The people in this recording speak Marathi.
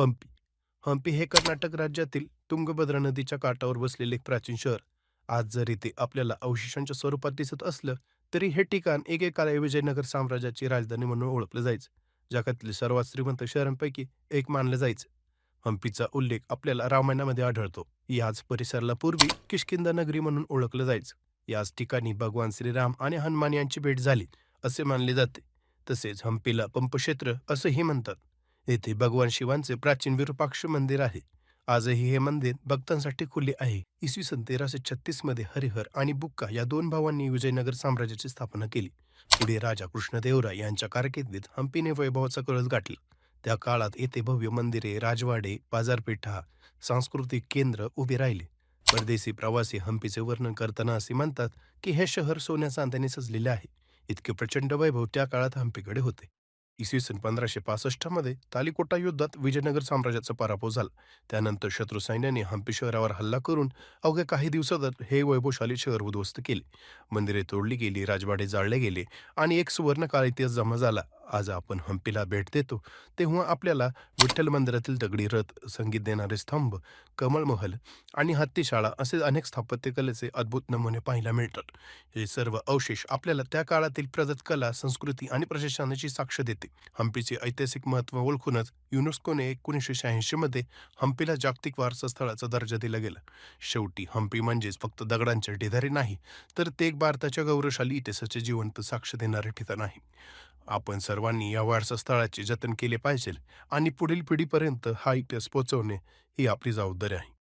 हंपी हम्पी हे कर्नाटक राज्यातील तुंगभद्रा नदीच्या काठावर वसलेले एक प्राचीन शहर. आज जरी ते आपल्याला अवशेषांच्या स्वरूपात दिसत असलं तरी हे ठिकाण एकेकाळी विजयनगर साम्राज्याची राजधानी म्हणून ओळखलं जायचं जगातील सर्वात श्रीमंत शहरांपैकी एक मानलं जायचं. हम्पीचा उल्लेख आपल्याला रामायणामध्ये आढळतो. याच परिसराला पूर्वी किष्किंदा नगरी म्हणून ओळखलं जायचं. याच ठिकाणी भगवान श्रीराम आणि हनुमान यांची भेट झाली असे मानले जाते. तसेच हम्पीला पंपक्षेत्र असंही म्हणतात. येथे भगवान शिवांचे प्राचीन विरूपाक्ष मंदिर आहे. आजही हे मंदिर भक्तांसाठी खुले आहे. इसवी सन तेराशे छत्तीसमध्ये हरिहर आणि बुक्का या दोन भावांनी विजयनगर साम्राज्याची स्थापना केली. पुढे राजा कृष्णदेवराय यांच्या कारकिर्दीत हंपीने वैभवाचा कळस गाठला. त्या काळात येथे भव्य मंदिरे राजवाडे बाजारपेठा सांस्कृतिक केंद्र उभे राहिले. परदेशी प्रवासी हंपीचे वर्णन करताना असे म्हणतात की हे शहर सोन्या चांद्याने सजलेले आहे. इतके प्रचंड वैभव त्या काळात हंपीकडे होते. इसवी सन पंधराशे पासष्टमध्ये तालिकोटा युद्धात विजयनगर साम्राज्याचा पराभव झाला. त्यानंतर शत्रू सैन्याने हम्पी शहरावर हल्ला करून अवघ्या काही दिवसातच हे वैभवशाली शहर उद्ध्वस्त केले. मंदिरे तोडली गेली राजवाडे जाळले गेले आणि एक सुवर्णकाळ इतिहास जमा झाला. आज आपण हम्पीला भेट देतो तेव्हा आपल्याला विठ्ठल मंदिरातील दगडी रथ संगीत देणारे स्तंभ कमळमहल आणि हत्तीशाळा असे अनेक स्थापत्यकलेचे अद्भुत नमुने पाहायला मिळतात. हे सर्व अवशेष आपल्याला त्या काळातील प्रगत कला संस्कृती आणि प्रशासनाची साक्ष देते. हंपीचे ऐतिहासिक महत्त्व ओळखूनच युनेस्कोने एकोणीसशे शहाऐंशीमध्ये हम्पीला हंपीला जागतिक वारसा स्थळाचा दर्जा दिला गेला. शेवटी हंपी म्हणजेच फक्त दगडांचे ढिधारे नाही तर ते एक भारताच्या गौरवशाली इतिहासाचे जिवंत साक्ष देणारे ठिकाण आहे. आपण सर्वांनी या वारसा स्थळाचे जतन केले पाहिजे आणि पुढील पिढीपर्यंत हा इतिहास पोहोचवणे ही आपली जबाबदारी आहे.